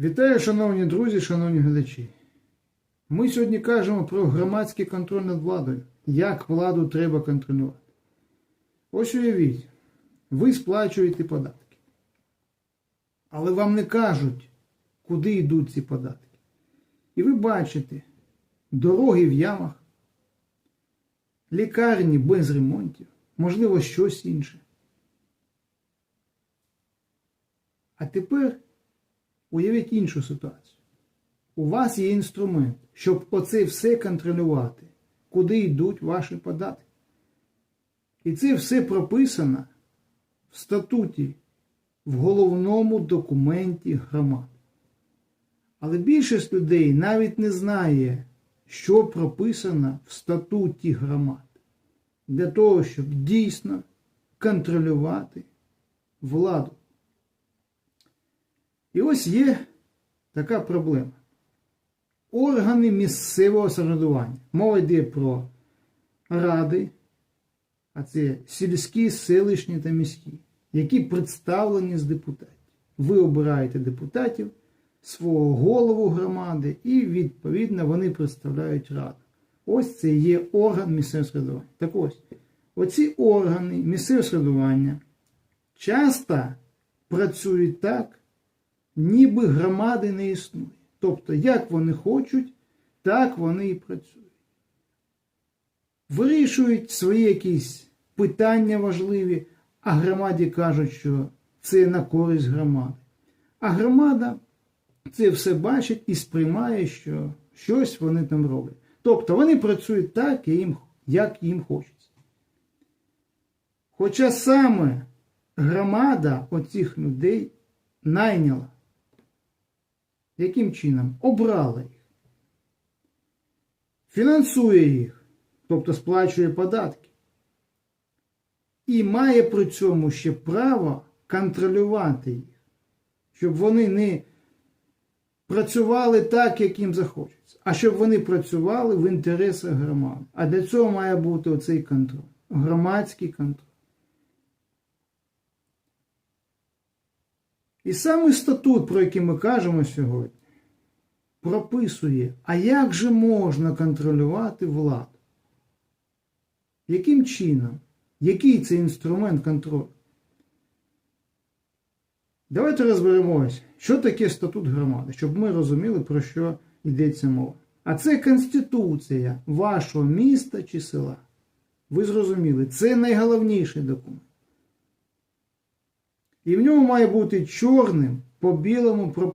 Вітаю, шановні друзі, шановні глядачі. Ми сьогодні кажемо про громадський контроль над владою. Як владу треба контролювати. Ось уявіть, ви сплачуєте податки. Але вам не кажуть, куди йдуть ці податки. І ви бачите дороги в ямах, лікарні без ремонтів, можливо, щось інше. А тепер уявіть іншу ситуацію. У вас є інструмент, щоб оце все контролювати, куди йдуть ваші податки. І це все прописано в статуті, в головному документі громад. Але більшість людей навіть не знає, що прописано в статуті громад для того, щоб дійсно контролювати владу. І ось є така проблема. Органи місцевого самоврядування. Мова йде про ради, а це сільські, селищні та міські, які представлені з депутатів. Ви обираєте депутатів, свого голову громади, і, відповідно, вони представляють раду. Ось це є орган місцевого самоврядування. Так ось, оці органи місцевого самоврядування часто працюють так, ніби громади не існує. Тобто, як вони хочуть, так вони і працюють. Вирішують свої якісь питання важливі, а громаді кажуть, що це на користь громади. А громада це все бачить і сприймає, що щось вони там роблять. Тобто вони працюють так, як їм хочеться. Хоча саме громада оцих людей найняла. Яким чином? Обрала їх. Фінансує їх, тобто сплачує податки. І має при цьому ще право контролювати їх, щоб вони не працювали так, як їм захочеться, а щоб вони працювали в інтересах громади. А для цього має бути оцей контроль, громадський контроль. І саме статут, про який ми кажемо сьогодні, прописує, а як же можна контролювати владу? Яким чином? Який це інструмент контролю? Давайте розберемось, що таке статут громади, щоб ми розуміли, про що йдеться мова. А це Конституція вашого міста чи села. Ви зрозуміли, це найголовніший документ. І в ньому має бути чорним по білому